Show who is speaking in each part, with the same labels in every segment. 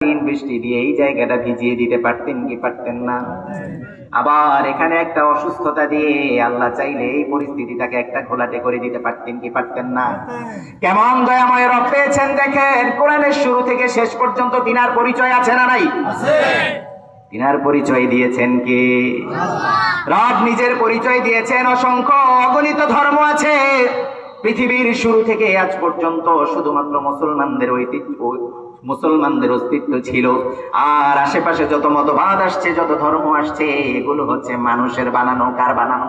Speaker 1: দিন বৃষ্টি দিয়ে এই জায়গাটা ভিজিয়ে দিতে পারতেন কি পারতেন না? আবার এখানে একটা অসুস্থতা দিয়ে আল্লাহ চাইলে এই পরিস্থিতিটাকে একটা ঘোলাটে করে দিতে পারতেন কি পারতেন না? কেমন দয়াময় রব পেয়েছেন দেখেন? কোরআনের শুরু থেকে শেষ পর্যন্ত তিনার পরিচয় আছে না নাই? তিনার পরিচয় দিয়েছেন কে? রব নিজের পরিচয় দিয়েছেন অসংখ্য অগণিত ধর্ম আছে। পৃথিবীর শুরু থেকে আজ পর্যন্ত শুধুমাত্র মুসলমানদের ঐতিহ্য মুসলমানদের অস্তিত্ব ছিল। আর আশেপাশে যত মতবাদ আসছে, যত ধর্ম আসছে, এগুলো হচ্ছে মানুষের বানানো, কার বানানো?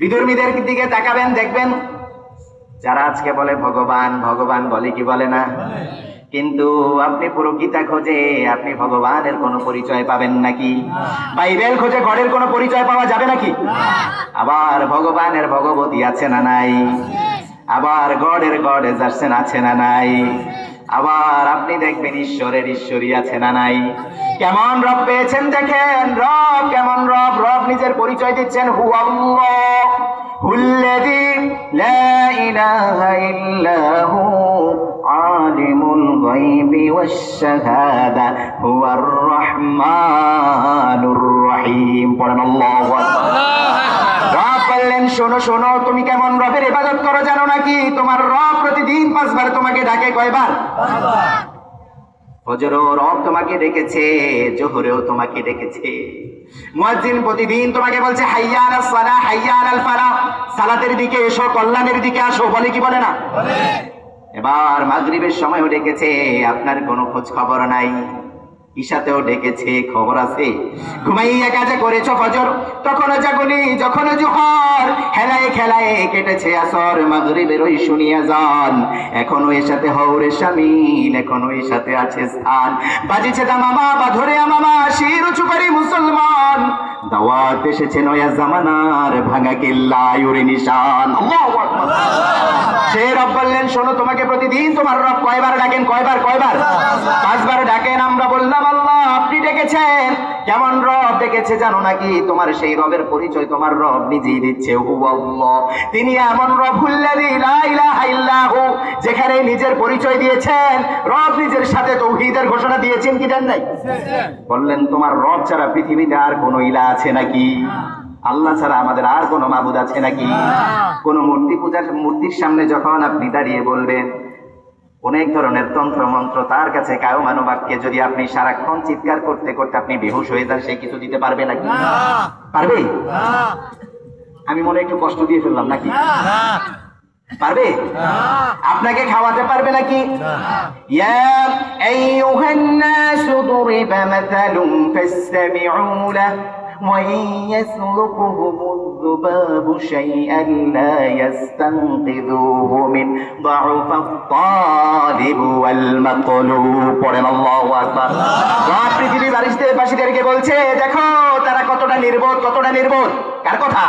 Speaker 1: বিধর্মীদের দিকে তাকাবেন, দেখবেন, যারা আজকে বলে ভগবান ভগবান বলে কি বলে না? কিন্তু আপনি পুরো গীতা খোঁজে, আপনি ভগবানের কোনো পরিচয় পাবেন নাকি? বাইবেল খোঁজে গডের কোনো পরিচয় পাওয়া যাবে নাকি? আবার ভগবানের ভগবতী আছে না নাই? আবার গডের গডে যাচ্ছেন, আছে না নাই? আবার আপনি দেখবেন ঈশ্বরের ঈশ্বরী আছে না নাই? কেমন রব পেয়েছেন দেখেন? রব কেমন রব? রব নিজের পরিচয় দিচ্ছেন হু আল্লাহ হুল্লাযী লা ইলাহা ইল্লা হু আলিমুল গায়বি ওয়াশ শাহাদা হুয়ার রহমানুর রহিম। পড়েন আল্লাহু আকবার। রব বললেন শোনো শোনো তুমি কেমন রবের ইবাদত করো জানো নাকি? তোমার রব প্রতিদিন পাঁচবার তোমাকে ডাকে কয়বার? ফজরও রব তোমাকে ডেকেছে জোহরেও তোমাকে ডেকেছে। মুয়াজ্জিন প্রতিদিন তোমাকে বলছে হাইয়া আলাস সালাহ হাইয়া আলাল ফালাহ সালাতের দিকে এসো কল্যাণের দিকে আসো বলে কি বলে না? এবার মাগরিবের সময়ও ডেকেছে আপনার কোনো খোঁজ খবর নাই। ঈশাতেও ডেকেছে, খবর আছে। ঘুমাইয়া কাজে করেছ ফজর তখন জাগনি যখন জোহর। হেলায় খেলায় কেটেছে আসর, মাগরিবের ওই শুনিয়া যান এখনও এর সাথে হৌরে স্বামী এখনও এর সাথে আছে স্থান। বাজিছে দামামা বা ধরে আমামা, শির উঁচু করি দাওয়াত এসেছে নয়া জামানার ভাঙা কিল্লা ইউরে নিশান। সে রব বললেন, শোনো, তোমাকে প্রতিদিন তোমার রব কয়বার ডাকেন? কয়বার? কয়বার? পাঁচবার ডাকেন, আমরা বললাম, আল্লাহ, আপনি ডেকেছেন। কেমন রব দেখেছে জানো নাকি? তোমার সেই রবের পরিচয় তোমার রব নিজেই দিচ্ছে। তিনি এমন রব ইল্লাহু যেখানে নিজের পরিচয় দিয়েছেন। রব নিজের সাথে তৌহিদের ঘোষণা দিয়েছেন কি দেন নাই? বললেন তোমার রব ছাড়া পৃথিবীতে আর কোনো ইলা আছে নাকি? আল্লাহ ছাড়া আমাদের আর কোনো মাবুদ আছে নাকি? কোনো মূর্তি পূজার মূর্তির সামনে যখন আপনি দাঁড়িয়ে বলবেন অনেক ধরনের তন্ত্র মন্ত্র তার কাছে কায়ো মানবাক্যে যদি আপনি সারাক্ষণ চিৎকার করতে করতে আপনি বেহুশ হয়ে যান সে কিছু দিতে পারবে নাকি? পারবে? আমি মনে একটু কষ্ট দিয়ে ফেললাম নাকি? পারবে? আপনাকে খাওয়াতে পারবে নাকি? ইয়া আইয়ুহান নাসু দুরিবা ফাসতামি'উ লাহু وإن يسلكهم الذباب شيئا لا يستنقذوه من ضعف الطالب والمطلوب পড়েন আল্লাহু আকবার রব পৃথিবীর বারিশদের বাসীদেরকে বলছে দেখো তারা কতটা নির্বোধ কতটা নির্বোধ কার কথা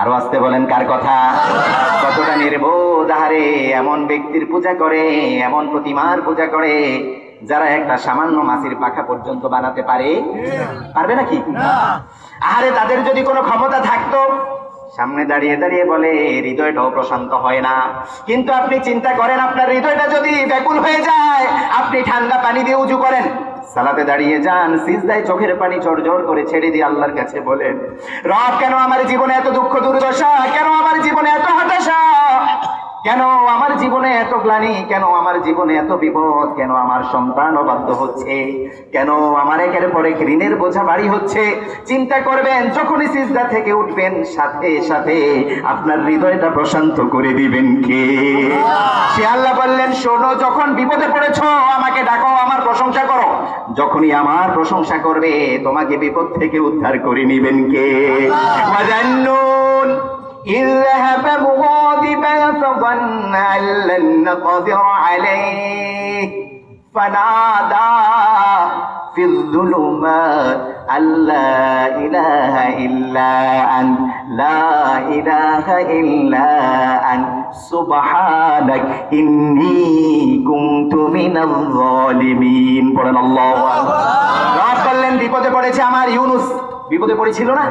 Speaker 1: আরো আসতে বলেন কার কথা কতটা নির্বোধ আহারে এমন ব্যক্তির পূজা করে এমন প্রতিমার পূজা করে যারা একটা সামান্য মাছের পাখা পর্যন্ত বানাতে পারে পারবে নাকি? আরে তাদের যদি কোনো ক্ষমতা থাকতো সামনে দাঁড়িয়ে দাঁড়িয়ে বলে হৃদয়টাও প্রশান্ত হয় না। কিন্তু আপনি চিন্তা করেন আপনার হৃদয়টা যদি ব্যাকুল হয়ে যায় আপনি ঠান্ডা পানি দিয়ে উজু করেন। সালাতে দাঁড়িয়ে যান সিজদায় চোখের পানি জোর করে ছেড়ে দিয়ে আল্লাহর কাছে বলেন রব কেন আমার জীবনে এত দুঃখ দুর্দশা? কেন আমার জীবনে এত হতাশা? কেন আমার জীবনে এত গ্লানি? কেন আমার জীবনে এত বিপদ? কেন আমার সন্তান অবাধ্য হচ্ছে? কেন আমার একের পরে ঋণের বোঝা বাড়ি হচ্ছে? চিন্তা করবেন যখনই সিজদা থেকে উঠবেন সাথে সাথে আপনার হৃদয়টা প্রশান্ত করে দিবেন কে? সে আল্লাহ বললেন শোনো যখন বিপদে পড়েছ আমাকে ডাকো আমার প্রশংসা করো। যখনই আমার প্রশংসা করবে তোমাকে বিপদ থেকে উদ্ধার করে নিবেন কে? ইল্লাহ فظن أن لن نقدر عليه فنادى في الظلمات أن لا إله إلا أنت لا إله إلا أنت سبحانك إني كنت من الظالمين পড়েন আল্লাহু আকবার রব বললেন বিপদে পড়েছে আমার ইউনুস বিপদে পড়েছিল না?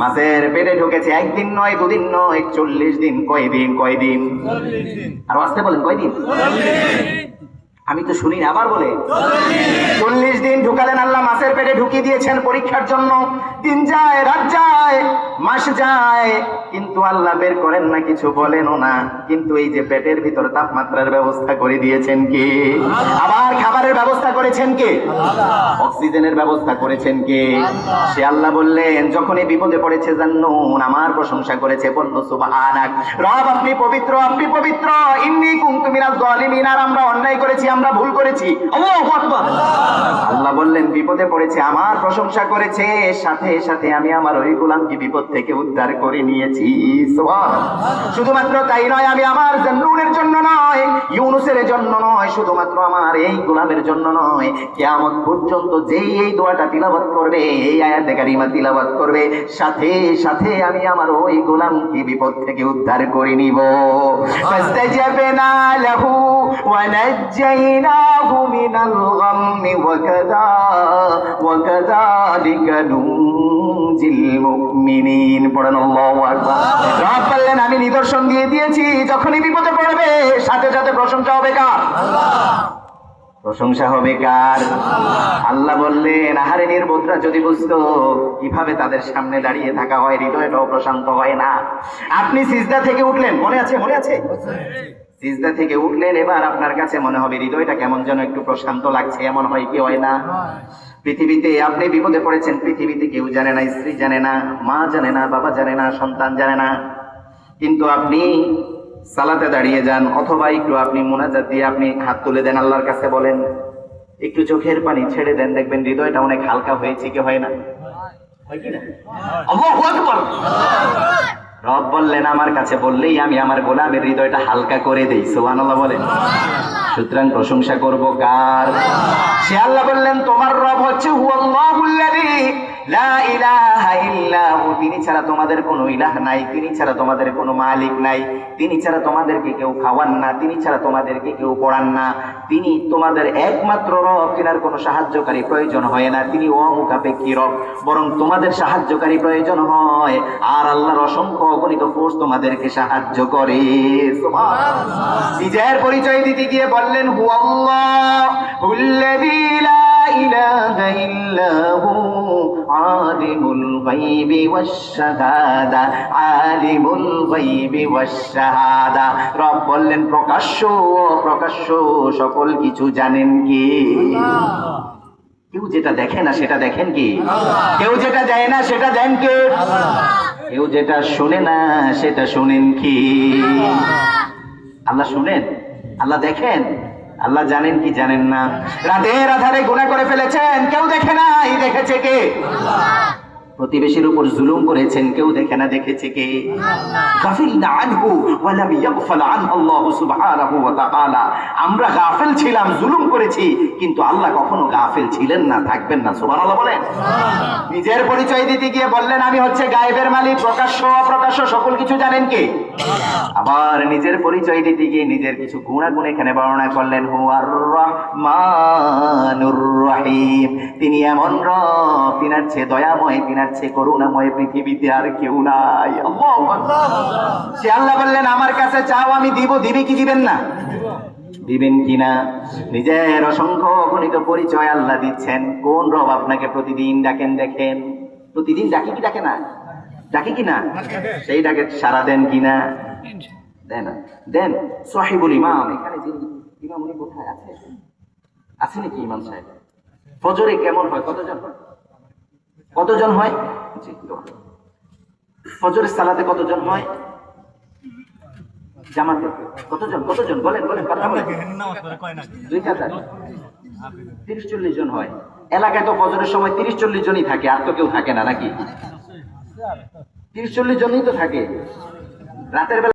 Speaker 1: মাছের পেটে ঢুকেছে একদিন নয় দুদিন নয় চল্লিশ দিন কয়দিন কয়দিন? আর আসতে বলেন কয়দিন? আমি তো শুনি না, আবার বলে। চল্লিশ দিন ঢুকালেন আল্লাহ মাসের পেটে ঢুকিয়ে দিয়েছেন পরীক্ষার জন্য। দিন যায়, রাত যায়, মাস যায়। কিন্তু আল্লাহ বের করেন না, কিছু বলেনও না। কিন্তু এই যে পেটের ভিতর তাপমাত্রার ব্যবস্থা করে দিয়েছেন কে? আবার খাবারের ব্যবস্থা করেছেন কে? অক্সিজেনের ব্যবস্থা করেছেন কে? সে আল্লাহ বললেন, যখনই বিপদে পড়েছে জান্নুন, আমার প্রশংসা করেছে বলল, সুবহানাক। রব, আপনি পবিত্র আপনি পবিত্র। ইন্নী কুনতু মিনাজ জালিমিন। আর আমরা অন্যায় করেছি আমরা ভুল করেছি। আল্লাহ বললেন বিপদে পড়েছে আমার প্রশংসা করেছে। সাথে সাথে আমি আমার ওই গোলামকে বিপদ থেকে উদ্ধার করে নিয়েছি। শুধুমাত্র তাই নয় আমি আমার জান্নুনের জন্য নয় ইউনুসের জন্য নয় শুধুমাত্র আমার এই গোলামের জন্য নয়। কিয়ামত পর্যন্ত যেই এই দোয়াটা তিলাবাত করবে এই আয়াতে কারিমা তিলাবাত করবে সাথে সাথে আমি আমার ওই গোলামকে বিপদ থেকে উদ্ধার করে নিব। ফাস্তাজাবনা লাহু ওয়া নাজ্জাইনাহু মিনাল গাম্মি ওয়া কাযা ওয়া কাযালিকা পড়েন আল্লাহু আকবার। রব বললেন আমি নিদর্শন দিয়ে দিয়েছি, যখনই বিপদে পড়বে, সাথে সাথে প্রশংসা হবে কার? প্রশংসা হবে কার? আল্লাহ বললেন, আহারে নির্বোধরা যদি বুঝতো কীভাবে তাদের সামনে দাঁড়িয়ে থাকা হয়, হৃদয়টাও প্রশান্ত হয় না। আপনি সিজদা থেকে উঠলেন, মনে আছে মনে আছে? সিজদা থেকে উঠলেন এবার আপনার কাছে মনে হবে হৃদয়টা কেমন যেন একটু প্রশান্ত লাগছে এমন হয় কি হয় না? পৃথিবীতে আপনি বিপদে পড়েছেন পৃথিবীতে কেউ জানে না স্ত্রী জানে না মা জানে না বাবা জানে না সন্তান জানে না। কিন্তু আপনি সালাতে দাঁড়িয়ে যান অথবা একটু আপনি মোনাজাত দিয়ে আপনি হাত তুলে দেন আল্লাহর কাছে বলেন একটু চোখের পানি ছেড়ে দেন দেখবেন হৃদয়টা অনেক হালকা হয়েছে কি হয় না? হয় কি না? রব বললেন, আমার কাছে বললেই আমি আমার গোলামের হৃদয়টা হালকা করে দেই। সোহান বলেন। সুতরাং প্রশংসা করব কার? সে আল্লাহ বললেন, তোমার রব হচ্ছে লা ইলাহা ইল্লা হু তিনি ছাড়া তোমাদের কোনো ইলাহ নাই, তিনি ছাড়া তোমাদের কোনো মালিক নাই, তিনি ছাড়া তোমাদেরকে কেউ খাওয়ান না, তিনি ছাড়া তোমাদেরকে কেউ পড়ান না, তিনি তোমাদের একমাত্র রব, তিনার কোনো সাহায্যকারী প্রয়োজন হয় না, তিনি অমুখাপেক্ষী রব, বরং তোমাদের সাহায্যকারী প্রয়োজন হয়, আর আল্লাহর অসংখ্য অগণিত ফোর্স তোমাদেরকে সাহায্য করে। নিজের পরিচয় দিতে গিয়ে বললেন হু আল্লাহ হুল্লাযী হু আলিমুল গায়বি ওয়াশ শাহাদা আলিমুল গায়বি ওয়াশ শাহাদা রব বললেন প্রকাশ্য প্রকাশ্য সকল কিছু জানেন কি? কেউ যেটা দেখে না সেটা দেখেন কি? কেউ যেটা দেয় না সেটা দেন কে? কেউ যেটা শুনে না সেটা শুনেন কি? আল্লাহ শুনেন? আল্লাহ দেখেন? আল্লাহ জানেন কি জানেন না? রাতের আধারে গুণা করে ফেলেছেন কেউ দেখে নাই দেখেছে কে? প্রতিবেশীর উপর জুলুম করেছেন কেউ দেখে না দেখেছে কে? গাফিলনা আনহু ওয়া লাম ইয়াগফাল আনহু আল্লাহ সুবহানাহু ওয়া তাআলা। আমরা গাফিল ছিলাম জুলুম করেছি কিন্তু আল্লাহ কখনো গাফিল ছিলেন না থাকবেন না সুবহানাল্লাহ বলেন। নিজের পরিচয় দিতে গিয়ে বললেন আমি হচ্ছে গায়েবের মালিক প্রকাশ্য অপ্রকাশ্য সকল কিছু জানেন কে? আবার নিজের পরিচয় দিতে গিয়ে নিজের কিছু গুণাগুণ এখানে বর্ণনা করলেন। হুয়ার রহমানুর রহিম। তিনি এমন রব, তিনার চেয়ে দয়াময়, তিনার চেয়ে করুণাময় পৃথিবীতে আর কেউ নাই। সে আল্লাহ বললেন, আমার কাছে চাও, আমি দিব। দিবে কি দিবেন না? দিবেন কিনা নিজের অসংখ্য গণিত পরিচয় আল্লাহ দিচ্ছেন। কোন রব আপনাকে প্রতিদিন ডাকেন দেখেন? প্রতিদিন ডাকে কি ডাকে না? ডাকি কি না? সেই ডাকে সারা দেন কিনা দেন দেন সাহিবুল ইমাম, এখানে ইমাম উনি কোথায়? আছে? আছে নাকি ইমাম সাহেব? ফজরে কেমন হয়? কতজন কতজন হয়। ফজরের সালাতে কতজন হয়? জামাতে কতজন? কতজন? বলেন বলেন, কথা বলেন। দুই হাজার তিরিশ চল্লিশ জন হয়। এলাকায় তো ফজরের সময় তিরিশ চল্লিশ জনই থাকে, আর তো কেউ থাকে না, নাকি? তিরিশ চল্লিশ জনই তো থাকে। রাতের বেলা